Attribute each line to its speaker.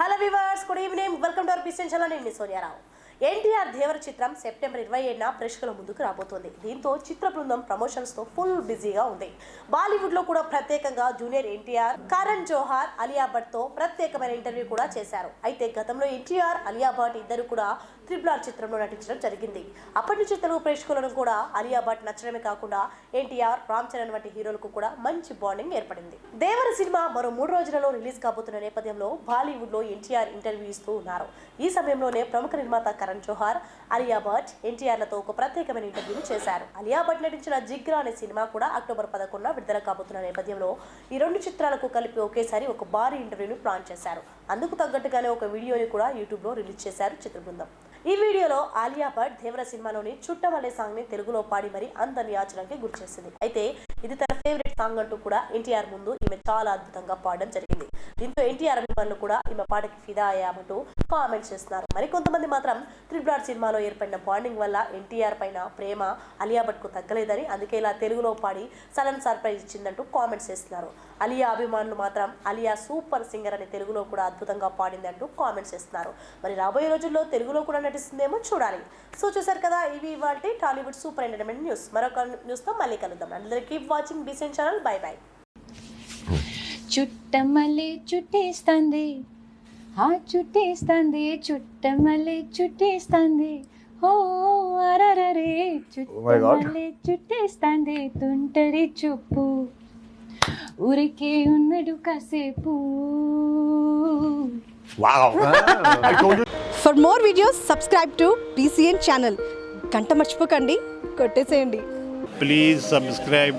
Speaker 1: Hello viewers good evening welcome to our పిస్టెన్ channel నేను మీ సోనియారావు ఎన్టీఆర్ దేవర చిత్రం సెప్టెంబర్ ఇరవై ఏడున ప్రేక్షకుల ముందుకు రాబోతోంది. దీంతో చిత్ర బృందం ప్రమోషన్స్తో ఫుల్ బిజీగా ఉంది. బాలీవుడ్లో కూడా ప్రత్యేకంగా జూనియర్ ఎన్టీఆర్ కరణ్ జోహార్ అలియా భట్తో ప్రత్యేకమైన ఇంటర్వ్యూ కూడా చేశారు. అయితే గతంలో ఎన్టీఆర్ అలియా భట్ ఇద్దరు కూడా త్రిబుల్ ఆర్ చిత్రంలో నటించడం జరిగింది. అప్పటి నుంచి తెలుగు ప్రేక్షకులను కూడా అలియా భట్ నచ్చడమే కాకుండా ఎన్టీఆర్ రామ్ చరణ్ వంటి హీరోలకు కూడా మంచి బాండింగ్ ఏర్పడింది. దేవర సినిమా మరో మూడు రోజులలో రిలీజ్ కాబోతున్న నేపథ్యంలో బాలీవుడ్లో ఎన్టీఆర్ ఇంటర్వ్యూ ఇస్తూ ఉన్నారు. ఈ సమయంలోనే ప్రముఖ నిర్మాత కరణ్ జోహార్ అలియా భట్ ఎన్టీఆర్లతో ఒక ప్రత్యేకమైన ఇంటర్వ్యూ చేశారు. అలియా భట్ నటించిన జిగ్రా అనే సినిమా కూడా అక్టోబర్ పదకొండున విడుదల కాబోతున్న నేపథ్యంలో ఈ రెండు చిత్రాలకు కలిపి ఒకేసారి ఒక భారీ ఇంటర్వ్యూను ప్లాన్ చేశారు. అందుకు తగ్గట్టుగానే ఒక వీడియోని కూడా యూట్యూబ్లో రిలీజ్ చేశారు చిత్ర బృందం ఈ వీడియోలో ఆలియా భట్ దేవర సినిమాలోని చుట్టం అనే సాంగ్ని తెలుగులో పాడి మరి అందరిని ఆచరణకి గురిచేసింది అయితే ఇది తన ఫేవరెట్ సాంగ్ అంటూ కూడా ఎన్టీఆర్ ముందు ఈమె చాలా అద్భుతంగా పాడడం జరిగింది. దీంతో ఎన్టీఆర్ అభిమానులు కూడా ఈమె పాటకి ఫిదా అయ్యామంటూ కామెంట్స్ చేస్తున్నారు. మరి కొంతమంది మాత్రం త్రిపులార్ ఆర్ సినిమాలో ఏర్పడిన బాండింగ్ వల్ల ఎన్టీఆర్ పైన ప్రేమ అలియా భట్కు తగ్గలేదని అందుకే ఇలా తెలుగులో పాడి సడన్ సర్ప్రైజ్ ఇచ్చిందంటూ కామెంట్స్ చేస్తున్నారు. అలియా అభిమానులు మాత్రం అలియా సూపర్ సింగర్ అని తెలుగులో కూడా అద్భుతంగా పాడిందంటూ కామెంట్స్ చేస్తున్నారు. మరి రాబోయే రోజుల్లో తెలుగులో కూడా నటిస్తుందేమో చూడాలి. సో చూసారు కదా ఇవి ఇవాళ టాలీవుడ్ సూపర్ ఎంటర్టైన్మెంట్ న్యూస్. మరొక న్యూస్తో మళ్ళీ కలుద్దాం. అందరికీ watching BCN channel. Bye bye.
Speaker 2: Chuttamalle చుట్టేస్తుంది. ఆ చుట్టేస్తుంది చుట్టమల్లి చుట్టేస్తుంది. ఓ అరరరే చుట్టమల్లి చుట్టేస్తుంది తుంటరి చూపు. ఊరికే ఉన్నడు కాసేపు.
Speaker 3: Wow. I told you.
Speaker 4: For more videos subscribe to BCN channel గంట మర్చిపోకండి కొట్టేసేయండి.
Speaker 5: Please subscribe